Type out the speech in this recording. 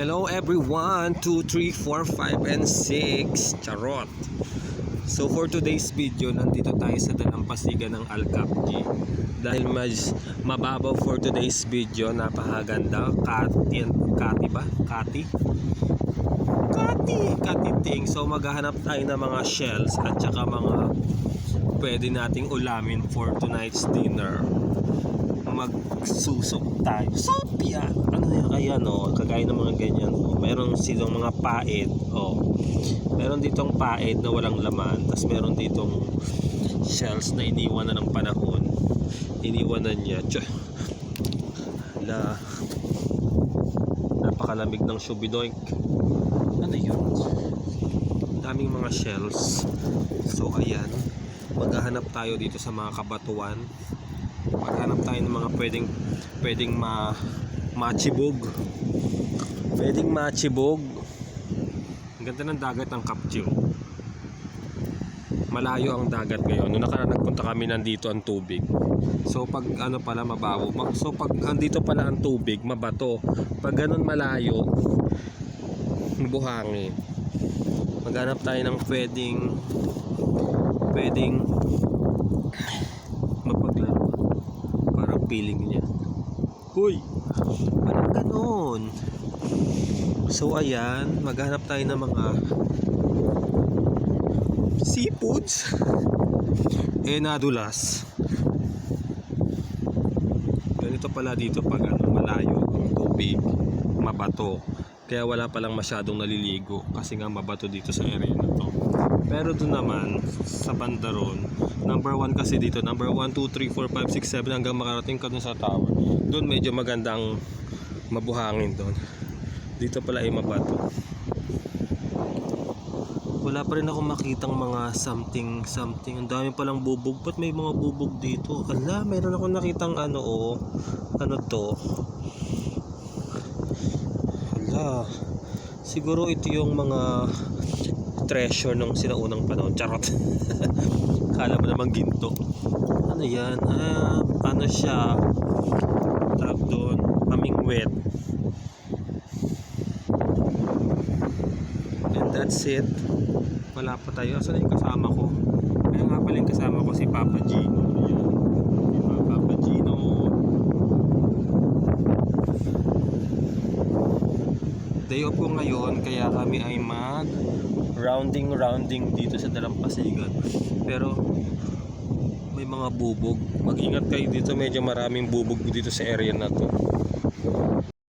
Hello everyone, 2, 3, 4, 5, and 6. Charot. So for today's video, nandito tayo sa dalampasigan ng Alcapji. Dahil mas mababaw for today's video, napakaganda. Kati, Kati ba? Kati? Kati, katiting. So maghahanap tayo ng mga shells at saka mga pwede nating ulamin for tonight's dinner magsusok tayo. Sopia! Ano yan kaya no? Kagaya ng mga ganyan. Oh. Meron silang mga pait. Oh. Meron ditong pait na walang laman. Tapos meron ditong shells na iniwan na ng panahon. Iniwanan niya. Tiyah. La. Napakalamig ng shubidoink. Ano yun? Daming mga shells. So ayan. Maghahanap tayo dito sa mga kabatuan tayo ng mga pwedeng pwedeng ma machibog. Pwedeng machibog. Ang ganda ng dagat ng Kapchio malayo ang dagat ngayon. Noong nakaraan nagpunta kami nandito ang tubig. So pag ano pala mabaho. Ma- so pag andito pala ang tubig mabato. Pag ganun malayo buhangin. Maghanap tayo ng pwedeng pwedeng mapaglaro parang feeling niya. Uy! Parang ganon. So ayan Maghanap tayo ng mga Seafoods. Eh nadulas. Ganito pala dito pag ano, malayo ang tubig Mabato Kaya wala palang masyadong naliligo Kasi nga mabato dito sa area na to pero doon naman, sa banda ron, number 1 kasi dito, number 1, 2, 3, 4, 5, 6, 7 hanggang makarating ka dun sa tower. Doon medyo magandang mabuhangin doon. Dito pala ay mabato. Wala pa rin ako makitang mga something, something. Ang dami palang bubog. Ba't may mga bubog dito? Ala, meron ako nakitang ano, oh. Ano to? Ala. Siguro ito yung mga treasure nung sinaunang panahon. Charot. Kala mo naman ginto. Ano yan? Ah, ano siya? Tawag doon. Aming wet. And that's it. Wala pa tayo. Asan yung kasama ko? Kaya nga pala yung kasama ko si Papa Gino. Ayan. Diba? Papa Gino. Day off ko ngayon kaya kami ay mag rounding rounding dito sa Dalampasigan. Pero may mga bubog. Mag-ingat kayo dito, medyo maraming bubog dito sa area na to.